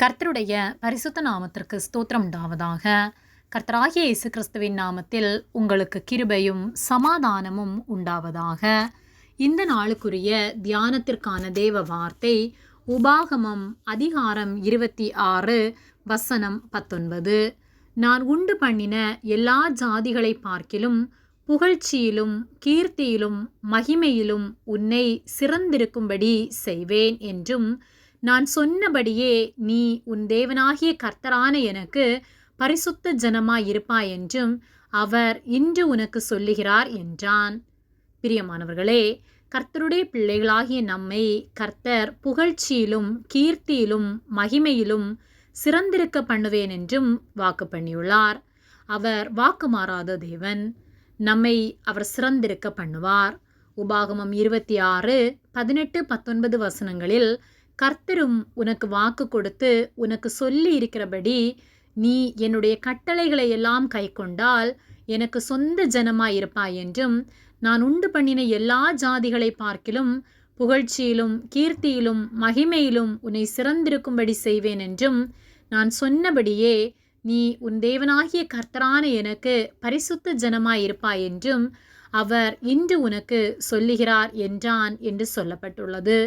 கர்த்தருடைய பரிசுத்த நாமத்திற்கு ஸ்தோத்திரம் உண்டாவதாக. கர்த்தராகிய இயேசு கிறிஸ்துவின் நாமத்தில் உங்களுக்கு கிருபையும் சமாதானமும் உண்டாவதாக. இந்த நாளுக்குரிய தியானத்திற்கான தேவ வார்த்தை உபாகமம் அதிகாரம் இருபத்தி ஆறு வசனம் பத்தொன்பது. நான் உண்டு பண்ணின எல்லா ஜாதிகளை பார்க்கிலும் புகழ்ச்சியிலும் கீர்த்தியிலும் மகிமையிலும் உன்னை சிறந்திருக்கும்படி செய்வேன் என்றும் நான் சொன்னபடியே நீ உன் தேவனாகிய கர்த்தரான எனக்கு பரிசுத்த ஜனமாய் இருப்பாய் என்றும் அவர் இன்று உனக்கு சொல்லுகிறார் என்றான். பிரியமானவர்களே கர்த்தருடைய பிள்ளைகளாகிய நம்மை கர்த்தர் புகழ்ச்சியிலும் கீர்த்தியிலும் மகிமையிலும் சிறந்திருக்க பண்ணுவேன் என்றும் வாக்கு பண்ணியுள்ளார். அவர் வாக்கு மாறாத தேவன் நம்மை அவர் சிறந்திருக்க பண்ணுவார். உபாகமம் இருபத்தி ஆறு பதினெட்டு பத்தொன்பது வசனங்களில் கர்த்தரும் உனக்கு வாக்கு கொடுத்து உனக்கு சொல்லி இருக்கிறபடி நீ என்னுடைய கட்டளைகளை எல்லாம் கை கொண்டால் எனக்கு சொந்த ஜனமாய் இருப்பாய் என்றும் நான் உண்டு பண்ணின எல்லா ஜாதிகளை பார்க்கிலும் புகழ்ச்சியிலும் கீர்த்தியிலும் மகிமையிலும் உன்னை சிறந்திருக்கும்படி செய்வேன் என்றும் நான் சொன்னபடியே நீ உன் தேவனாகிய கர்த்தரான எனக்கு பரிசுத்த ஜனமாய் இருப்பாய் என்றும் அவர் இன்று உனக்கு சொல்லுகிறார் என்றான் என்று சொல்லப்பட்டுள்ளது.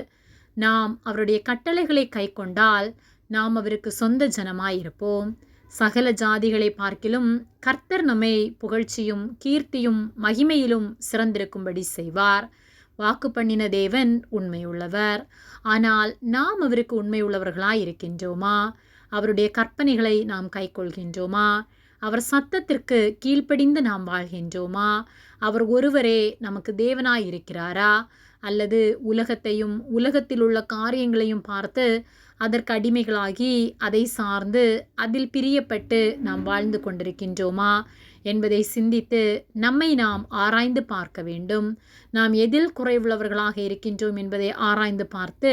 நாம் அவருடைய கட்டளைகளை கை கொண்டால் நாம் அவருக்கு சொந்த ஜனமாயிருப்போம் சகல ஜாதிகளை பார்க்கிலும் கர்த்தர் நம்மை புகழ்ச்சியும் கீர்த்தியும் மகிமையிலும் சிறந்திருக்கும்படி செய்வார். வாக்கு பண்ணின தேவன் உண்மையுள்ளவர். ஆனால் நாம் அவருக்கு உண்மையுள்ளவர்களாய் இருக்கின்றோமா? அவருடைய கற்பனைகளை நாம் கைக்கொள்கின்றோமா அவர் சத்தத்திற்கு கீழ்ப்படிந்து நாம் வாழ்கின்றோமா? அவர் ஒருவரே நமக்கு தேவனாய் இருக்கிறாரா? அல்லது உலகத்தையும் உலகத்தில் உள்ள காரியங்களையும் பார்த்து அதற்கு அடிமைகளாகி அதை சார்ந்து அதில் பிரியப்பட்டு நாம் வாழ்ந்து கொண்டிருக்கின்றோமா என்பதை சிந்தித்து நம்மை நாம் ஆராய்ந்து பார்க்க வேண்டும். நாம் எதில் குறைவுள்ளவர்களாக இருக்கின்றோம் என்பதை ஆராய்ந்து பார்த்து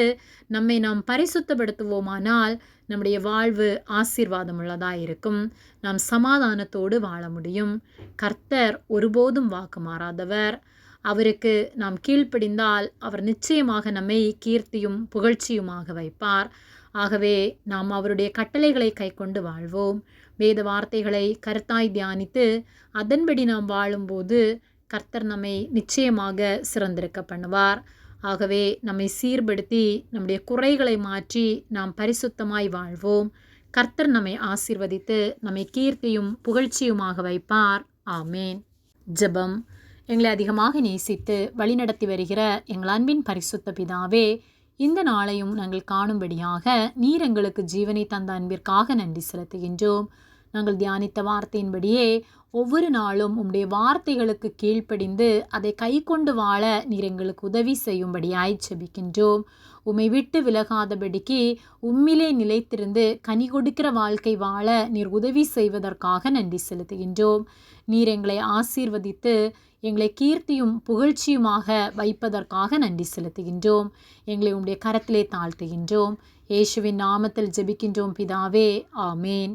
நம்மை நாம் பரிசுத்தப்படுத்துவோமானால் நம்முடைய வாழ்வு ஆசீர்வாதம் உள்ளதாக இருக்கும். நாம் சமாதானத்தோடு வாழ முடியும். கர்த்தர் ஒருபோதும் வாக்கு மாறாதவர். அவருக்கு நாம் கீழ்ப்படிந்தால் அவர் நிச்சயமாக நம்மை கீர்த்தியும் புகழ்ச்சியுமாக வைப்பார். ஆகவே நாம் அவருடைய கட்டளைகளை கைக்கொண்டு வாழ்வோம். வேத வார்த்தைகளை கருத்தாய் தியானித்து அதன்படி நாம் வாழும்போது கர்த்தர் நம்மை நிச்சயமாக சிறந்திருக்க பண்ணுவார். ஆகவே நம்மை சீர்படுத்தி நம்முடைய குறைகளை மாற்றி நாம் பரிசுத்தமாய் வாழ்வோம். கர்த்தர் நம்மை ஆசீர்வதித்து நம்மை கீர்த்தியும் புகழ்ச்சியுமாக வைப்பார். ஆமேன். ஜெபம். எங்களை அதிகமாக நேசித்து வழிநடத்தி வருகிற எங்கள் அன்பின் பரிசுத்த பிதாவே இந்த நாளையும் நாங்கள் காணும்படியாக நீர் எங்களுக்கு ஜீவனை தந்த அன்பிற்காக நன்றி செலுத்துகின்றோம். நாங்கள் தியானித்த வார்த்தையின்படியே ஒவ்வொரு நாளும் உம்முடைய வார்த்தைகளுக்கு கீழ்ப்படிந்து அதை கை கொண்டு வாழ நீர் எங்களுக்கு உதவி செய்யும்படியாய் செபிக்கின்றோம் உம்மை விட்டு விலகாதபடிக்கு உம்மிலே நிலைத்திருந்து கனி கொடுக்கிற வாழ்க்கை வாழ நீர் உதவி செய்வதற்காக நன்றி செலுத்துகின்றோம். நீர் எங்களை ஆசீர்வதித்து எங்களை கீர்த்தியும் புகழ்ச்சியுமாக வைப்பதற்காக நன்றி செலுத்துகின்றோம். எங்களை உம்முடைய கரத்திலே தாழ்த்துகின்றோம். இயேசுவின் நாமத்தில் ஜெபிக்கின்றோம் பிதாவே. ஆமேன்.